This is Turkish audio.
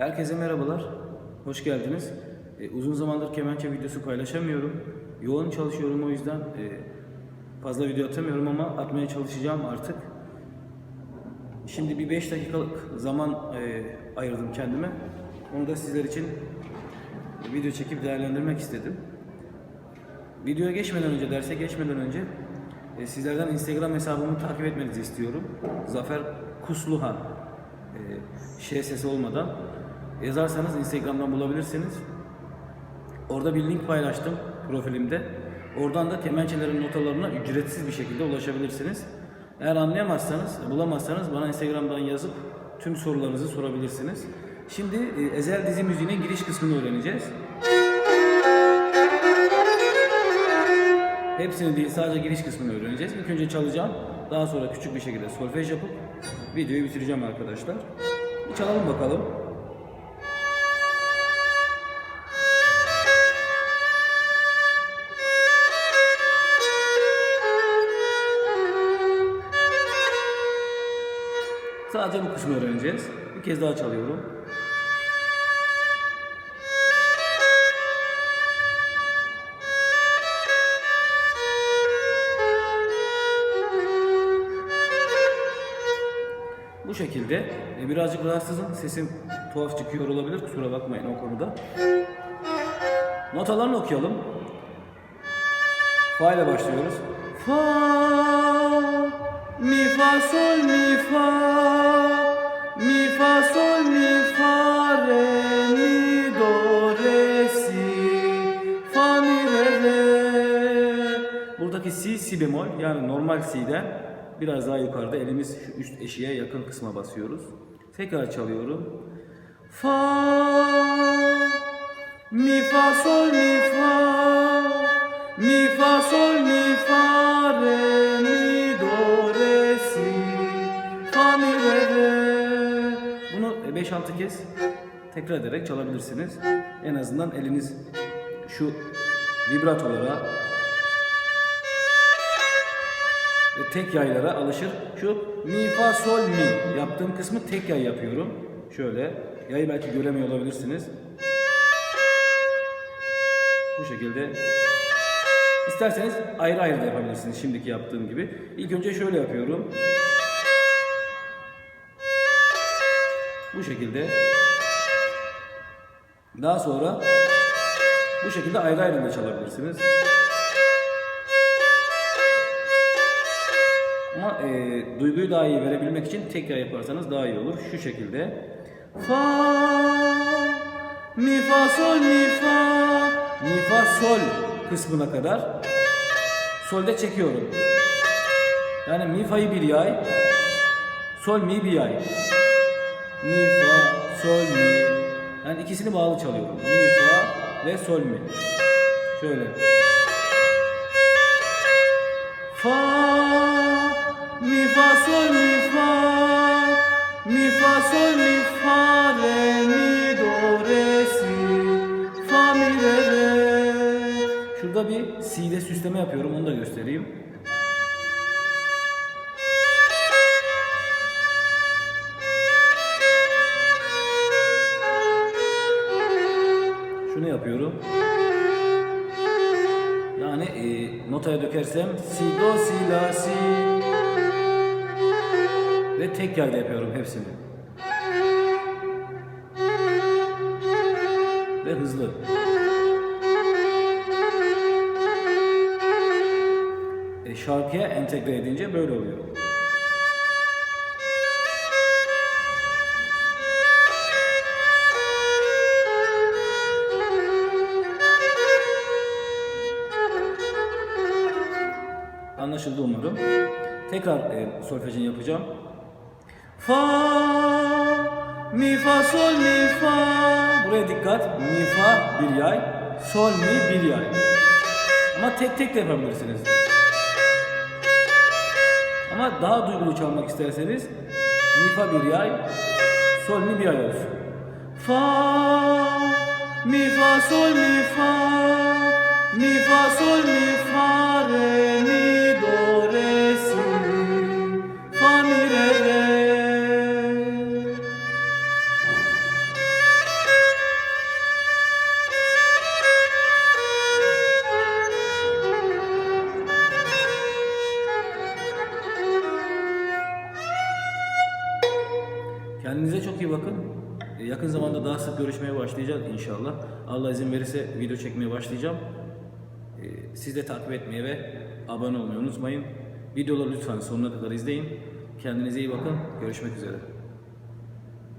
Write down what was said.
Herkese merhabalar, hoş geldiniz. Ee, uzun zamandır kemençe videosu paylaşamıyorum. Yoğun çalışıyorum o yüzden e, fazla video atamıyorum ama atmaya çalışacağım artık. Şimdi bir 5 dakikalık zaman e, ayırdım kendime. Onu da sizler için video çekip değerlendirmek istedim. Videoya geçmeden önce, derse geçmeden önce e, sizlerden Instagram hesabımı takip etmenizi istiyorum. Zafer Kusluhan. E, şey sesi olmadan. Yazarsanız Instagram'dan bulabilirsiniz. Orada bir link paylaştım profilimde. Oradan da kemençelerin notalarına ücretsiz bir şekilde ulaşabilirsiniz. Eğer anlayamazsanız, bulamazsanız bana Instagram'dan yazıp tüm sorularınızı sorabilirsiniz. Şimdi e, Ezel dizi müziğinin giriş kısmını öğreneceğiz. Hepsini değil sadece giriş kısmını öğreneceğiz. İlk önce çalacağım. Daha sonra küçük bir şekilde solfej yapıp videoyu bitireceğim arkadaşlar. Bir çalalım bakalım. Sadece bu kısmı öğreneceğiz. Bir kez daha çalıyorum. Bu şekilde e, birazcık rahatsızım. Sesim tuhaf çıkıyor olabilir. Kusura bakmayın o konuda. Notalarını okuyalım. Fa ile başlıyoruz. Fa, mi fa sol mi fa, mi fa sol mi fa re mi do re si, fa mi re re. Buradaki si si bemol yani normal si'den biraz daha yukarıda elimiz şu üst eşiğe yakın kısma basıyoruz. Tekrar çalıyorum. Fa mi fa sol mi fa mi fa sol mi fa re mi 5-6 kez tekrar ederek çalabilirsiniz. En azından eliniz şu vibratolara ve tek yaylara alışır. Şu mi fa sol mi yaptığım kısmı tek yay yapıyorum. Şöyle yayı belki göremiyor olabilirsiniz. Bu şekilde İsterseniz ayrı ayrı da yapabilirsiniz şimdiki yaptığım gibi. İlk önce şöyle yapıyorum. Bu şekilde. Daha sonra bu şekilde ayrı ayrı da çalabilirsiniz. Ama e, duyguyu daha iyi verebilmek için tekrar yaparsanız daha iyi olur. Şu şekilde. Fa, mi fa sol mi fa, mi fa sol kısmına kadar solde çekiyorum. Yani mi fa'yı bir yay, sol mi bir yay. Mi fa sol mi. Yani ikisini bağlı çalıyorum. Mi fa ve sol mi. Şöyle. Fa mi fa sol mi fa mi fa sol mi fa re mi do re si fa mi re re Şurada bir si'de süsleme yapıyorum onu da göstereyim. Şunu yapıyorum. Yani e, notaya dökersem si do si la si ve tek yayda yapıyorum hepsini. Ve hızlı. E, şarkıya entegre edince böyle oluyor. Anlaşıldı umarım. Tekrar e, solfejini yapacağım. Fa, mi fa sol mi fa. Buraya dikkat. Mi fa bir yay, sol mi bir yay. Ama tek tek de yapabilirsiniz. Ama daha duygulu çalmak isterseniz mi fa bir yay, sol mi bir yay olsun. Fa, mi fa sol mi fa, mi fa sol mi fa re mi Kendinize çok iyi bakın. E, yakın zamanda daha sık görüşmeye başlayacağız inşallah. Allah izin verirse video çekmeye başlayacağım. E, siz de takip etmeyi ve abone olmayı unutmayın. Videoları lütfen sonuna kadar izleyin. Kendinize iyi bakın. Görüşmek üzere.